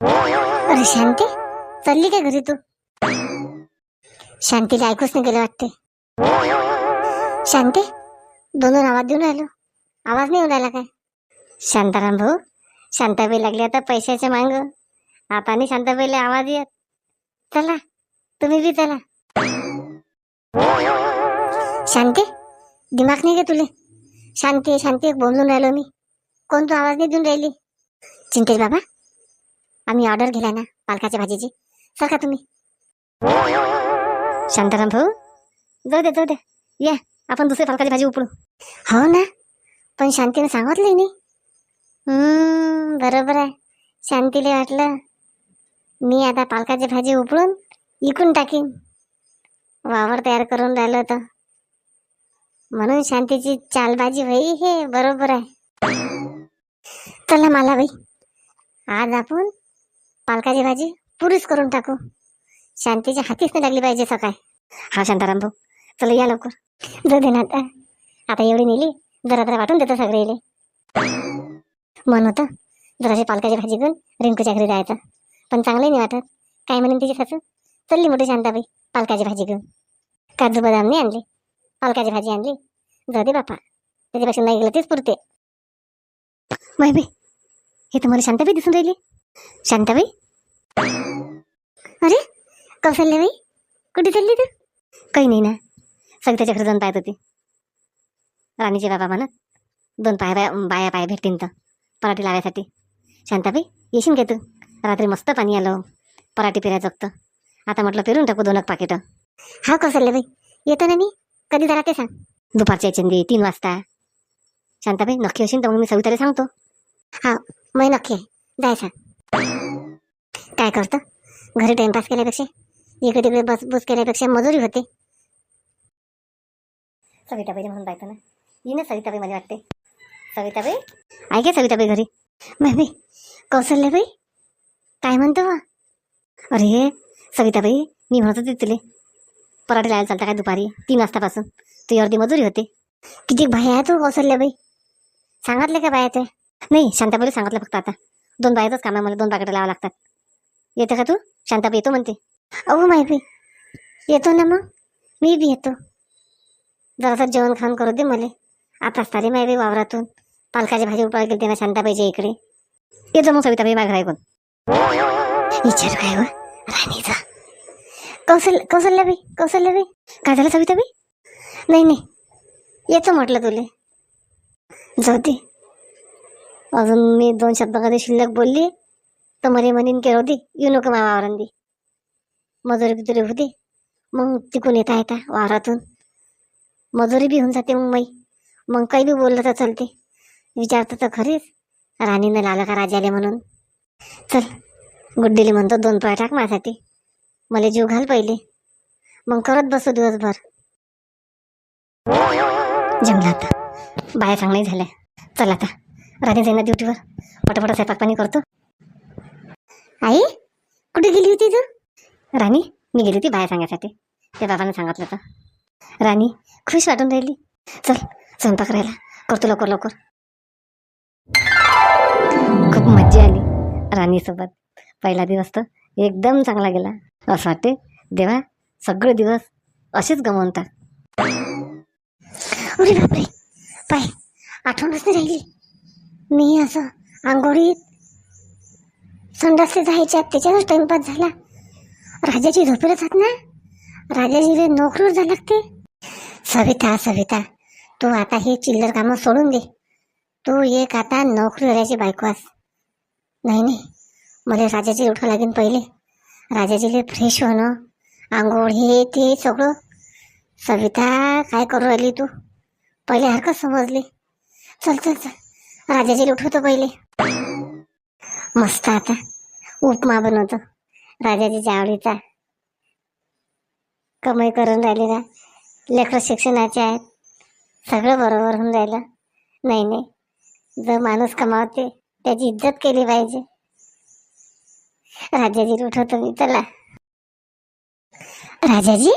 अरे शांती चालली काय घरी तू? शांतीला ऐकूच नाही गेलं वाटते शांती दोन दोन आवाज देऊन राहिलो. आवाज नाही येऊन राहिला काय? शांताराम भाऊ शांताबाई लागली आता पैशाच्या मांग. आता आणि शांताबाईला आवाज येत. चला तुम्ही बी चला. शांती दिमाग नाही का तुले. शांती शांती बोलून राहिलो मी. कोण तू आवाज नाही देऊन राहिली? चिंतेश बाबा आम्ही ऑर्डर घेलाय ना पालकाच्या भाजीची. सर का तुम्ही. शांताराम भाऊ जाऊ दे जाऊ दे. या आपण दुसरी पालकाची भाजी उपडू. हो ना पण शांतीने सांगितलंय नाही बरोबर आहे. शांतीला वाटलं मी आता पालकाची भाजी उपडून इकून टाकीन. वावर तयार करून राहिलं होतं. म्हणून शांतीची चालबाजी भाई हे बरोबर आहे. चला मला बाई. आज आपण पालकाची भाजी पुरीच करून टाकू. शांतीच्या हातीच नाही लागली पाहिजे सकाळ. हा शांताराम भाऊ चला या लवकर. जाऊ दे ना आता. आता एवढी नेली जरा जरा वाटून देतो सगळे इले मन होतं जराशी पालकाची भाजी घेऊन रिंकूच्या घरी जायचं. पण चांगलं नाही वाटत. काय म्हणेन तिची सासू? चलली मोठी शांताबाई पालकाची भाजी घेऊन. काजू बदाम नाही आणली. पालकाची भाजी आणली. जाऊ दे बापा त्याच्यापेक्षा नाही गेलं तेच पुरते. बाई हे तुम्हाला शांताबाई दिसून राहिली. शांताबाई? अरे कौशल्याबाई कुठे चालली तू? काही नाही ना. सविताच्या घरी जाऊन पाहत होती. राणीचे बाबा म्हणत दोन पाय बाया बाया पाया भेटतीन तर पराठी लावायसाठी. शांताबाई येशील का तू? रात्री मस्त पाणी आलं. पराठी पेरायचं जगतं आता म्हटलं पेरून टाकू दोन पाकिट. हा कौशल्याबाई येतो ना मी? कधी जरा ते सांग. दुपारच्या चंदी तीन वाजता. शांताबाई नक्की असेल तर मग मी सविताला सांगतो. हा मग नक्की आहे. जाय सांग. काय करतं? घरी टाइमपास केल्यापेक्षा इकडे तिकडे बस बुस केल्यापेक्षा मजुरी होते. सविताबाई म्हणून पाहतो ना. येईन सविताबाई मला वाटते सविताबाई? ऐके सविताबाई घरी? बाई कौशल्याबाई काय म्हणतो? बा? अरे सविताबाई मी म्हणत होते तुले. पराठे लायला चालता काय दुपारी? तीन वाजतापासून. तुझी अर्धी मजुरी होते. किती बाया आहे तू कौशल्याबाई सांगितलं का बाया ते नाही शांताबाई सांगितलं फक्त आता. दोन बाहेरच काम आहे मला दोन पाकिटं लावा लागतात. येते का तू? शांताबाई येतो म्हणते. अहो माहिती येतो ना मग. मी बी येतो. जरासं जेवण खाऊन करू दे मला. आताच तारी माहिती वावरातून. पालकाची भाजी उपाय गेली ना शांताबाईच्या इकडे. येतो मग सविताबाई माझ्या घरा ऐकून विचार काय व? राणीचा कौशल कौशल्याबाई कौशल्याबाई काय झालं सविताबाई? नाही नाही. येतो म्हटलं तुले. जाऊ दे. अजून मी दोन शब्द कधी शिल्लक बोलली तर मला म्हणीन केलं होती येऊ नको मा वावरांदी मजुरी बिजुरी होती मग तिकून येता येता वावरातून मजुरी बी होऊन जाते मग माई मग काही बी बोललं तर चालते. विचारतं तर खरीच. राणीनं लावलं का राजाले म्हणून. चल गुड्डीली म्हणतो दोन पाय टाक माझ्यासाठी. मला जीव घाल पहिले. मग करत बसू दिवसभर. जमलं आता बाहेर चांगले झाल्या. चल आता. राणी जाईना ड्युटीवर पटापट स्वयंपाक पाणी करतो. आई कुठे गेली होती तू राणी मी गेली होती बाहेर सांगायसाठी. त्या बाबांना सांगितलं तर राणी खुश वाटून राहिली. चल स्वयंपाक राहिला. करतो लवकर लवकर. खूप मज्जा आली राणीसोबत. पहिला दिवस तर एकदम चांगला गेला. असं वाटते देवा सगळे दिवस असेच गमवतात अरे बापरे. पाय आठवणच नाही राहिली. मी असं. आंघोळीत संडासले जायच्या त्याच्यातच टाइमपास झाला. राजाची झोपेला जात ना? राजाजीले नोकरीवर जा लागते. सविता सविता तू आता हे चिल्लर कामं सोडून दे. तू एक आता नोकरीवाल्याची बायको आस नाही नाही. मला राजाची उठा लागेल पहिले. राजाजीले फ्रेश होणं आंघोळ हे ते सगळं. सविता काय करू राहिली तू? पहिले हरकत समजली. चल चल चल. राजाची उठवतो पहिले. मस्त आता. उपमा बनवतो. राजाजीच्या आवडीचा कमाई करून राहिली ना लेकरं शिक्षणाचे आहेत. सगळं बरोबर होऊन राहिलं. नाही नाही. जो माणूस कमावते त्याची इज्जत केली पाहिजे. राजाजी उठवतो मी चला. राजाजी?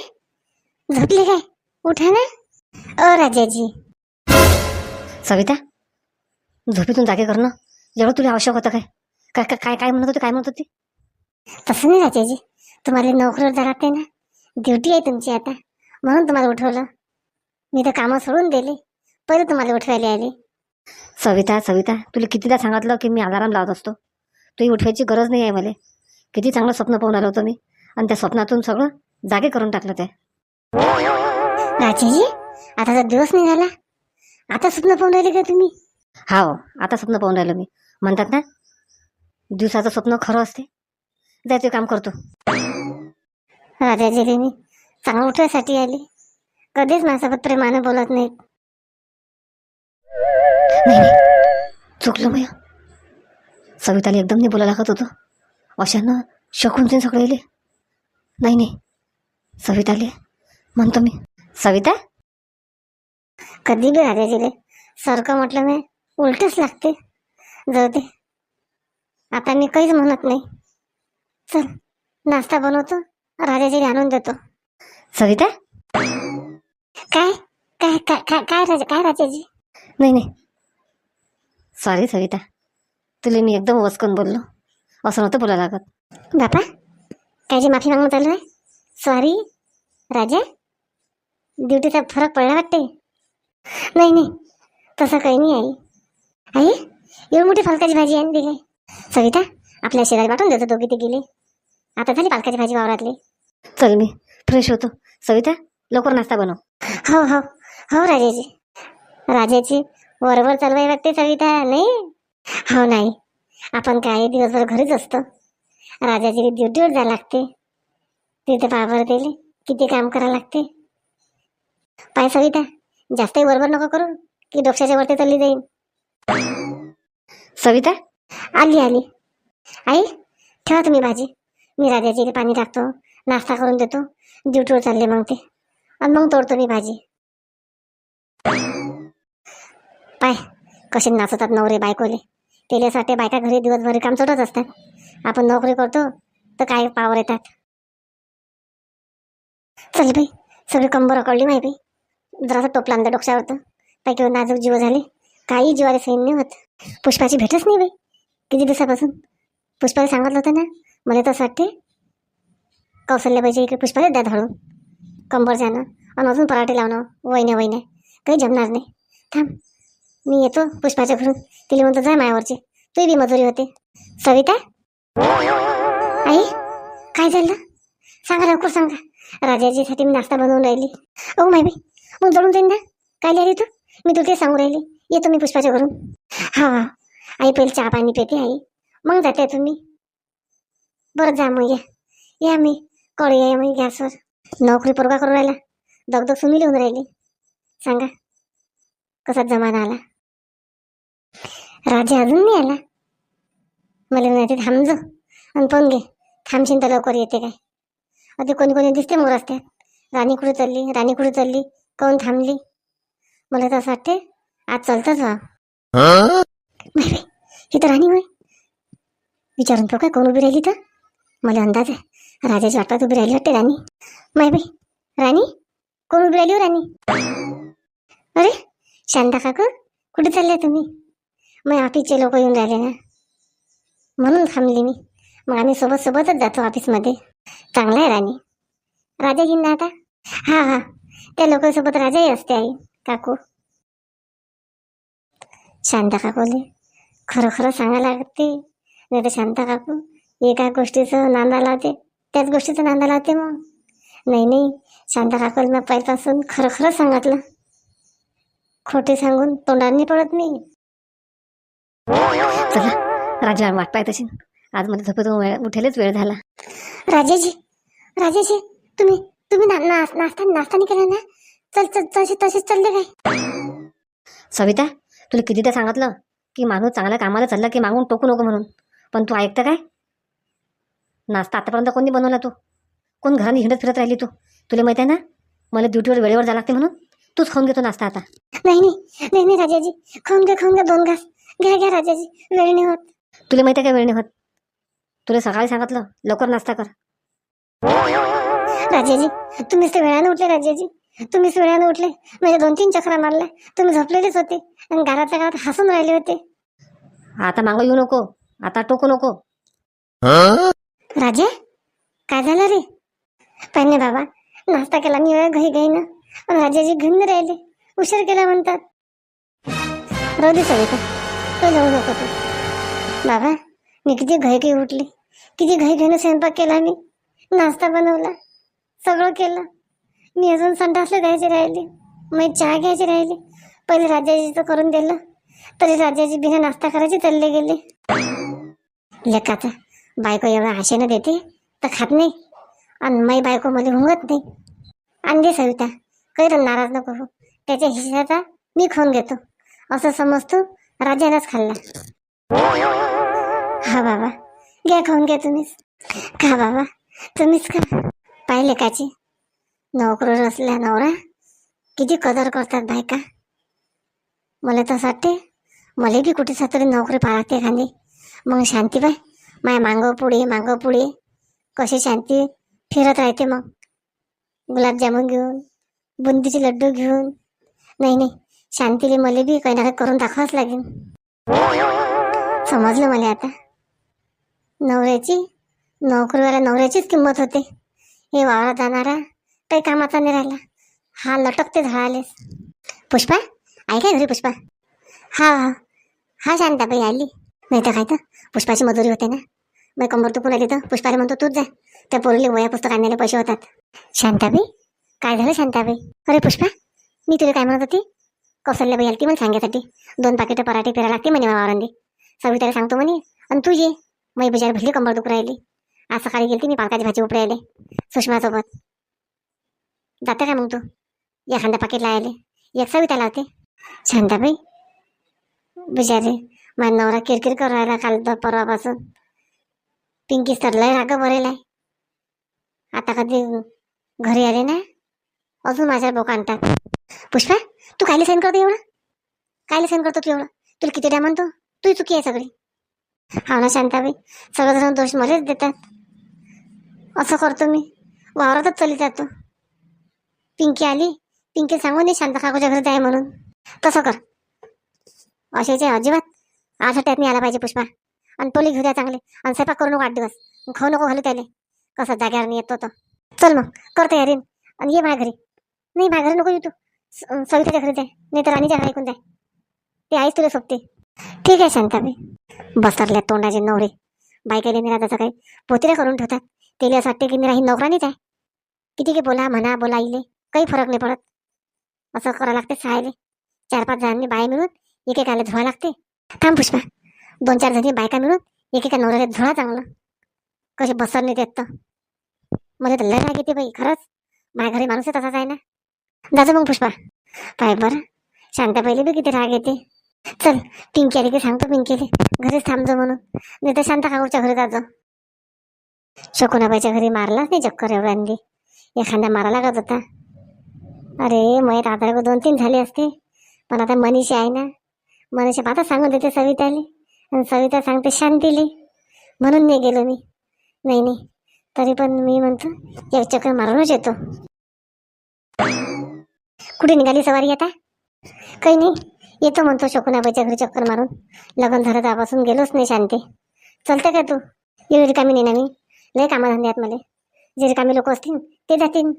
झोपले काय? उठा ना. ओ राजाजी. सविता? झोपेतून जागे करणं एवढं तुला आवश्यक होतं काय. काय काय काय काय म्हणत होते काय म्हणत होती. तसं नाही राजाजी तुम्हाला नोकरीवर जा लागते ना? ड्युटी आहे तुमची आता. म्हणून तुम्हाला उठवलं. मी तर कामं सोडून दिले. पहिले तुम्हाला उठवायला आले सविता सविता तुला कितीदा सांगितलं की मी अलाराम लावत असतो? तुही उठवायची गरज नाही आहे मला. किती चांगलं स्वप्न पाहून आलं होतं मी. आणि त्या स्वप्नातून सगळं जागे करून टाकलं ते. राजाजी आता तर दिवस नाही झाला. आता स्वप्न पाहून राहिले का तुम्ही? हा आता स्वप्न पाहून राहिलो मी. म्हणतात ना दिवसाचं स्वप्न खरं असते. जायचं काम करतो. राजाजी मी चांगलं उठवायसाठी आले. कधीच माझ्यासोबत प्रेमाने बोलत नाहीत. नाही नाही चुकलो मी सविताला एकदम नाही बोलायला लागत होतो. अशानं शकून सगळे येले नाही नाही सविताले म्हणतो मी. सविता? कधी बी राजाजीले सारखं म्हटलं मी उलटच लागते. जाऊ दे. आता मी काहीच म्हणत नाही. चल नाश्ता बनवतो राजाजीला आणून देतो. सविता? काय? काय काय काय काय राजा काय राजाजी? नाही नाही. सॉरी सविता. तुला मी एकदम वसकून बोललो. असं नव्हतं बोलायला लागत. बापा कायची माफी मागणं चालू आहे. सॉरी राजा. ड्युटीचा फरक पडला वाटते नाही नाही. तसं काही नाही आई. आई एवढी मोठी पालकाची भाजी आणली काय सविता आपल्या शेजारी वाटून देतो दोघी ते गेले आता झाली पालकाची भाजी वावरातली. चल मी फ्रेश होतो. सविता लवकर नाश्ता बनव. हो हो. हो राजाजी. राजाची बरोबर चालवाय वाटते सविता नाही? हो नाही. आपण काय दिवसभर घरीच असतो. राजाची ड्युटीवर जायला लागते. तिथे बाबर दिले किती काम करावं लागते. पाय सविता जास्तही बरोबर नको करू की डोक्याच्या वरती चालली जाईन. सविता आली आली. आई ठेवा तुम्ही भाजी. मी राजाजीला पाणी टाकतो नाश्ता करून देतो ड्युटीवर चालले मग ते. आणि मग तोडतो मी भाजी. पाय कसे नाचतात नवरे बायकोले. तेल्यासाठी बायका घरी दिवसभर काम सोडत असतात. आपण नोकरी करतो तर काय पावर येतात? चल बाई सगळी कंबर कळली माही बाई. जरासा टोपला अंदा डोक्यावरतं. किंवा नाजूक जीव झाले. काही जीवाले सैन नाही होत. पुष्पाची भेटच नाही बाई. किती दिवसापासून? पुष्पाला सांगितलं होतं ना मला तसं वाटते कौशल्याबाईच्या इकडे पुष्पाला द्या धाडून कंबर जाणं आणि अजून पराठे लावणं वहिन्या वहिन्या. काही जमणार नाही. थांब मी येतो पुष्पाच्या घरून. तिला म्हणतो जाय मायावरचे. तू बी मजुरी होते. सविता? आई काय झालं? सांगा लवकर सांगा. राजाजीसाठी मी नाश्ता बनवून राहिली. अहो माय बाई मग जळून जाईन ना? काय लिहिली तू? मी तुला ते सांगू राहिली. येतो मी पुष्पाच्या घरून. हा हा आई पहिले चहा पाणी पेते आई. मग जाते तुम्ही. बरं जा मग या. या मी. कळ या मी गॅसवर नोकरी पोरगा करून राहिला. दगदग सुनी लिहून राहिली. सांगा कसा जमाना आला? राजा अजून नाही आला. मला नाही थांबजो आणि पण घे. थांबशीन तर लवकर येते काय. आता कोणी कोणी दिसते मग रस्त्यात. राणी कुठे चालली? राणी कुठे चालली? कोण थांबली? मला तर असं वाटते आज चालतच व्हा ही? तर राणी होय. विचारून तो काय कोण उभी राहिली तर मला अंदाज आहे. राजाची वाटपात उभी राहिली वाटते राणी. माय बाई राणी? कोण उभी राहिली हो राणी? अरे शांता काकू कुठे चालले तुम्ही? मग ऑफिसचे लोक येऊन राहिले ना. म्हणून थांबली मी. मग आम्ही सोबत सोबतच जातो ऑफिसमध्ये चांगला आहे राणी. राजाजींना आता. हा हा. त्या लोकांसोबत राजाही असते आई काकू. शांता काकूले खरं खरं सांगायला लागते. नाही तर शांता काकू एका गोष्टीचं नांदा लावते त्याच गोष्टीचं नांदा लावते मग. नाही नाही. शांता काकूला मी पहिल्यापासून खरं खरं सांगितलं. खोटे सांगून तोंडाने पडत मी चला राजा वाट पाय तशी आज मध्ये झोपेतून वेळ उठेलच वेळ झाला. राजाजी राजाजी तुम्ही तुम्ही ना, ना, नाश्ता नाश्ता नाही केला ना? चल चल तसे तसेच चालले काय? सविता तुला कितीदा सांगितलं की माणूस चांगल्या कामाला चालला की मागून टोकू नको म्हणून. पण तू ऐकतं काय? नाश्ता आतापर्यंत कोणी बनवला तू? कोण घराने हिंडत फिरत राहिली तू? तुला माहिती आहे ना? मला ड्युटीवर वेळेवर जावं लागते म्हणून. तूच खाऊन घेतो नाश्ता आता. नाही नाही नाही नाही राजाजी. खाऊन घ्या खाऊन घ्या दोन घास. घ्या घ्या राजाजी. वेळ नाही होत. तुला माहिती आहे का वेळ नाही होत? तुला सकाळी सांगितलं लवकर नाश्ता कर. राजाजी तुम्हीच तर वेळाने उठले राजाजी. तुम्हीच वेळाने उठले म्हणजे दोन तीन चक्रा मारल्या तुम्ही झोपलेलेच होते आणि घरातल्या घरात हसून राहिले होते. आता मागं येऊ नको आता टोकू नको. राजा काय झालं रे? पाहिजे बाबा नाश्ता केला मी घाई घाई ना पण राजाजी घेऊन राहिले उशीर केला म्हणतात. राहू दे सविता तू जाऊ नको तू. बाबा मी किती घाई घाई उठली किती घाई घाईनं स्वयंपाक केला मी नाश्ता बनवला सगळं केलं. मी अजून संडासला द्यायची राहिली. मग चहा घ्यायची राहिली. पहिले राजाजीचं करून दिलं. तरी राजाजी बिना नाश्ता करायची चालले गेले. लेकाचा बायको एवढा आशेनं देते तर खात नाही. आणि माई बायको मला हुंगत नाही. आणली सविता काही नाराज नको हो त्याच्या हिश्याचा मी खाऊन घेतो. असं समजतो राजानंच खाल्ला. हा बाबा घ्या खाऊन घ्या तुम्हीच. खा बाबा तुम्हीच खा. पाहिले काची नोकरीवर असल्या नवरा किती कदर करतात बायका? मला तर वाटते मला बी कुठे तरी नोकरी पाळते एखादी मग शांती बाय माया मांगव पुढे मांगव पुढे. कशी शांती? फिरत राहते मग. गुलाबजामुन घेऊन बुंदीचे लड्डू घेऊन. नाही नाही. शांतीले मला बी काही ना काही करून दाखवाच लागेल. समजलं मला आता. नवऱ्याची नोकरीवाल्या नवऱ्याचीच किंमत होते. हे वावरात जाणारा काही कामाचा नाही राहिला. हा लटकते झाडालेस पुष्पा आहे काय घरी पुष्पा? हा हा. हा शांताबाई आली. नाही तर काय तर? पुष्पाची मजुरी होते ना. मग कंबर तू पुन्हा तिथं पुष्पाला म्हणतो तूच जा. त्या पोरीले वया पुस्तक आणण्याला पैसे होतात. शांताबाई? काय झालं शांताबाई? अरे पुष्पा मी तुला काय म्हणत होती? कौशल्याबाई आली ती मला सांगण्यासाठी दोन पाकिटं पराठे फिरायला लागते म्हणे वावरांनी सविताला सांगतो म्हणे आणि तू ये मग बिचार भरली कंबर दुख राहिली. आज सकाळी गेली मी पालकाची भाजी उपरायले सुषमासोबत. जाते का मग तू? एखादा पाकिट लायले एक सविता लावते. शांताबाई बिचारे माझा नवरा किरकिर करू राहिला काल तर परवापासून. पिंकी तर राग बरेलाय आता कधी घरी आले ना अजून माझ्या बोका आणतात. पुष्पा तू कायले सहन करतो एवढं? कायले सहन करतो तू एवढं? तुला किती द्या म्हणतो? तू चुकी आहे सगळी. हा ना शांताबाई सगळेजण दोष मलाच देतात. असं करतो मी. वावरातच चली जातो. पिंकी आली? पिंकी सांगू नये शांता काकूच्या घरी जाय म्हणून. तसं कर. अशाचे अजिबात. आज त्यात नाही आला पाहिजे पुष्पा. आणि टोली घेऊ द्या चांगले. आणि स्वयंपाक करू नको आठ दिवस. खाऊ नको घालू त्याले. कसं जाग्यावर नाही येतो तो चल मग. कर तयारी आणि ये माझ्या घरी. नाही माझ्या घरी नको येऊ तू. स- सविताच्या घरी जाय नाही तर राणीच्या घरी ऐकून जाय ते आईच तुला सोबते. ठीक आहे शांताबाई. बसरल्या तोंडाचे नवरे. बायकाले निराजाचं काही पोतीला करून ठेवतात. तेले असं वाटते की निराही नोकरानीच आहे. किती की बोला म्हणा बोला इले काही फरक नाही पडत. असं करावं लागते सहायले चार पाच जणांनी बाया मिळून एकेकाला धुवा लागते थांब पुष्पा. दोन चार जणी बायका मिळून एकेका नवऱ्याला धुळा चांगलं. कसे बसर नाही देत तर. मला तर लय राग येते बाई खरंच. माझ्या घरी माणूस तसाच आहे ना. जातो मग पुष्पा. पाय बरं. शांता पहिले बी किती राग येते. चल पिंकी आली की सांगतो पिंकीले. घरीच थांबतो म्हणून. नाही तर शांता काकूच्या घरी जातो शकुनाबाईच्या घरी मारलाच नाही चक्कर एवढ्यांनी. एखादा मारा लागत होता. अरे मग आता दोन तीन झाले असते. पण आता मनीषा आहे ना. मनीषा आता सांगून देते सविताले. आणि सविता सांगते शांतीले. म्हणून नाही गेलो मी. नाही नाही. तरी पण मी म्हणतो एक चक्कर मारूनच येतो. कुठे निघाली सवारी आता? काही नाही. येतो म्हणतो शकुनाबाईच्या घरी चक्कर मारून. लग्न झालं त्यापासून गेलोच नाही शांती. चलते का तू? येऊ रिकामी नाही ना मी? लय कामाधंद्यात मला. जे रिकामे लोक असतील ते जातील.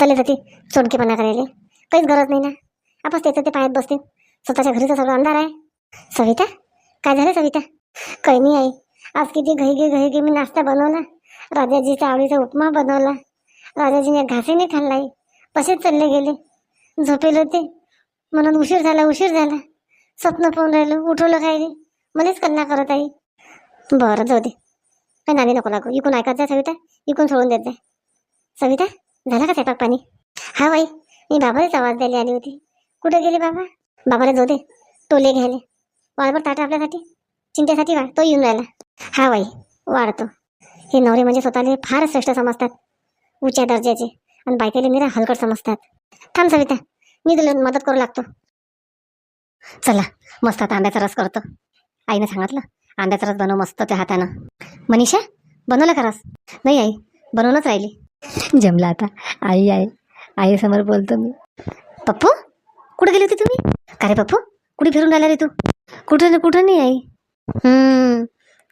चले जाते चोडकेपणा करायला. काहीच गरज नाही ना. आपण त्याचं ते पायात बसतील. स्वतःच्या घरीचा सगळं अंधार आहे. सविता? काय झालं सविता? काही नाही आई. आज किती घाई घे घाई घे मी नाश्ता बनवला. राजाजीचा आवडीचा उपमा बनवला. राजाजीने घासेने खाल्लाय तसेच चालले गेले. झोपेल होते. म्हणून उशीर झाला उशीर झाला. स्वप्न पाहून राहिलो उठवलं काय रे? मलाच कन्ना करत आई. बरं जाऊ दे. काही नादी नको लागू. इकून ऐकत जा सविता. इकून सोडून देत जा. सविता झाला का स्वयंपाक पाणी? हा बाई मी बाबालाच आवाज द्यायला आली होती. कुठे गेले बाबा? बाबाला जाऊ दे. टोले घ्यायले. वाळभर ताटा आपल्यासाठी. चिंतेसाठी वाढ तो येऊन राहिला. हा बाई वाढतो. हे नवरे म्हणजे स्वतःला फार श्रेष्ठ समजतात. उच्च दर्जाचे. आणि बायकाले निरा हलकट समजतात. थांब सविता मी तुला मदत करू लागतो. चला मस्त आता आंब्याचा रस करतो. आईनं सांगितलं आंब्याचा रस बनव मस्त त्या हातानं. मनीषा बनवलं का नाही आई बनवूनच राहिली. जमला आता. आई आई आई समोर बोलतो मी. पप्पू कुठे गेली होती तुम्ही? का रे पप्पू? कुठे फिरून राहिला रे तू? कुठं ना कुठं नाही आई.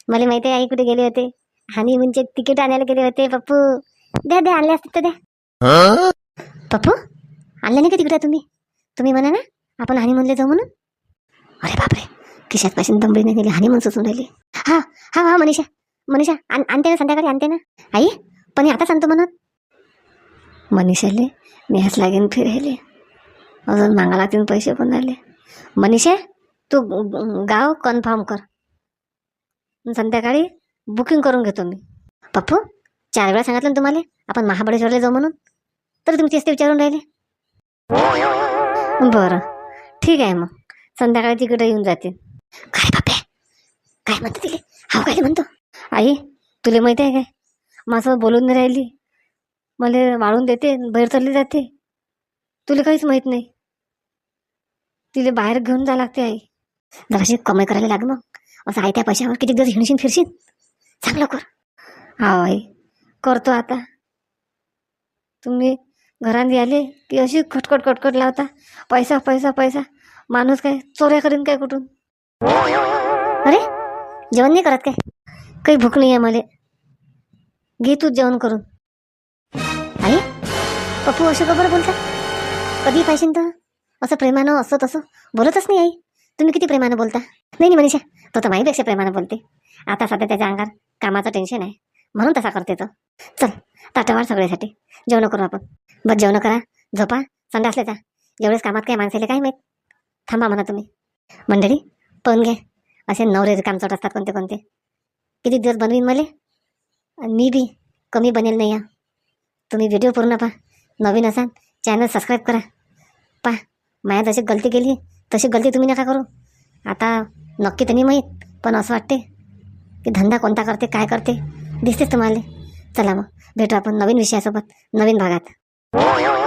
मला माहिती आहे आई कुठे गेले होते. आणि म्हणजे तिकीट आणायला गेले होते पप्पू. द्या द्या आणले असते तर द्या. पप्पू आणलं नाही का तिकडे तुम्ही? तुम्ही म्हणा ना आपण हानी म्हणले जाऊ म्हणून. अरे बापरे खिशात पासून दमडीने गेली हानी म्हणून सुचून राहिली. हा हा हा मनीषा. मनीषा आण आणते ना संध्याकाळी आणते ना. आई पण आता सांगतो म्हणत मनीषाले नेहाच लागेन फिरायले. अजून मागा लागतील पैसे पण आले. मनीषा तू गाव कन्फर्म कर. संध्याकाळी बुकिंग करून घेतो मी. पप्पू चार वेळा सांगितलं ना तुम्हाला आपण महाबळेश्वरला जाऊ म्हणून. तर तुम्ही तेच ते विचारून राहिले. बरं ठीक आहे मग. संध्याकाळी तिकडे येऊन जाते. काय बापे काय म्हणते तिले? हा काय म्हणतो? आई तुला माहिती आहे काय? माझं बोलून नाही राहिली. मला वाळून देते बाहेर चालली जाते. तुला काहीच माहीत नाही. तिला बाहेर घेऊन जा लागते आई. जराशी कमाई करायला लाग मग. असं आहे त्या पैशावर किती दिवस हिणशीन फिरशीन? चांगलं कर हा आई करतो आता. तुम्ही घरात आले की अशी खटखट खटखट लावता. पैसा पैसा पैसा. माणूस काय चोऱ्या करीन काय कुठून? अरे जेवण नाही करत काय? काही भूक नाही आहे मला. घे तूच जेवण करून. आई पप्पू असे का बरं बोलता कधी पाहिजे तर? असं प्रेमानं असं तसं? बोलतच नाही आई. तुम्ही किती प्रेमानं बोलता? नाही नाही मनीषा तो तर माहीपेक्षा प्रेमानं बोलते. आता सध्या त्याच्या अंगार कामाचं टेन्शन आहे. म्हणून तसा करते तो. चल ताटावार सगळ्यासाठी. जेवण करू आपण. बस जेवण करा. झोपा. संडासले जा एवढेच कामात काय माणसाले काय माहीत? थांबा म्हणा तुम्ही. मंडळी पण घ्या. असे नवरे कामचोट असतात कोणते कोणते? किती दिवस बनवीन मले? मी बी कमी बनेल नाही या तुम्ही व्हिडिओ पूर्ण पहा. नवीन असाल चॅनल सबस्क्राईब करा. पहा माया जशी गलती केली तशी गलती तुम्ही नका करू. आता नक्की तर नाही माहीत पण असं वाटते की धंदा कोणता करते काय करते दिसतेच तुम्हाला. चला मग भेटू आपण नवीन विषयासोबत नवीन भागात.